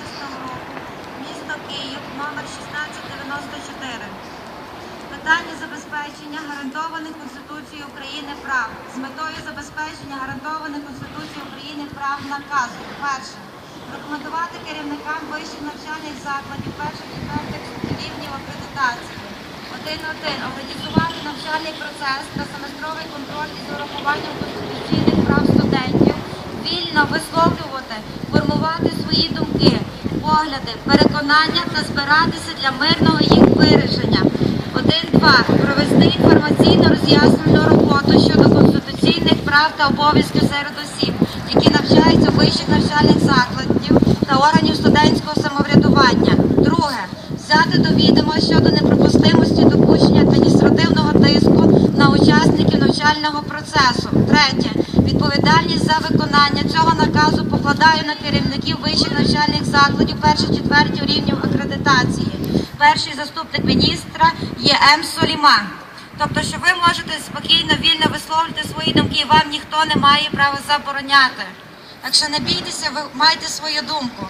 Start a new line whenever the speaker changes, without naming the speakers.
року, місто Київ, номер 1694. Питання забезпечення гарантованих Конституцією України прав з метою забезпечення гарантованих Конституцією України прав наказу. Перше. Рекомендувати керівникам вищих навчальних закладів перших четвертих рівнів акредитації. 1.1. Організувати навчальний процес та семестровий контроль із урахуванням конституційних прав студентів, вільно висловлювати, формувати свої думки, погляди, переконання та збиратися для мирного їх вирішення. 1.2. Провести інформаційно роз'яснювальну роботу щодо конституційних прав та обов'язків серед осіб, які навчаються в вищих навчальних закладів та органів студентського самоврядування. Друге. Взяти до відома щодо неприпустимості допущення адміністративного тиску на учасників навчального процесу. Третє. Відповідальність за виконання цього наказу покладаю на керівників вищих навчальних закладів перших четвертів рівнів акредитації. Перший заступник міністра є М. Соліман. Тобто, що ви можете спокійно, вільно висловлювати свої думки, і вам ніхто не має права забороняти. Так що не бійтеся, ви маєте свою думку.